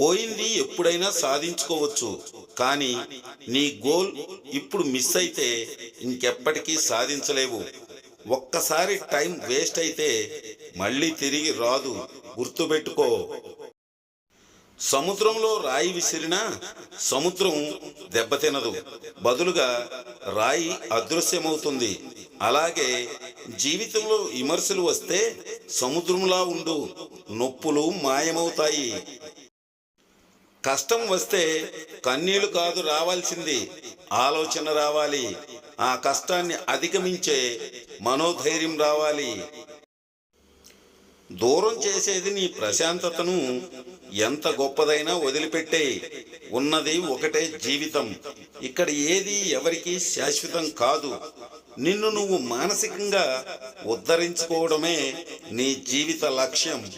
పోయింది ఎప్పుడైనా సాధించుకోవచ్చు. కానీ నీ గోల్ ఇప్పుడు మిస్ అయితే ఇంకెప్పటికీ సాధించలేవు. ఒక్కసారి టైం వేస్ట్ అయితే మళ్ళీ తిరిగి రాదు. గుర్తుపెట్టుకో. సముద్రంలో రాయి విసిరినా సముద్రం దెబ్బతినదు. బదులుగా రాయి అదృశ్యమవుతుంది. అలాగే జీవితంలో విమర్శలు వస్తే సముద్రంలా ఉండు. నొప్పులు మాయమవుతాయి. కష్టం వస్తే కన్నీళ్ళు కాదు రావాల్సింది. ఆలోచన రావాలి. ఆ కష్టాన్ని అధిగమించే మనోధైర్యం రావాలి. దూరం చేసేది నీ ప్రశాంతతను ఎంత గొప్పదైనా వదిలిపెట్టే. ఉన్నది ఒకటే జీవితం. ఇక్కడ ఏది ఎవరికి శాశ్వతం కాదు. నిన్ను నువ్వు మానసికంగా ఉద్ధరించుకోవడమే నీ జీవిత లక్ష్యం.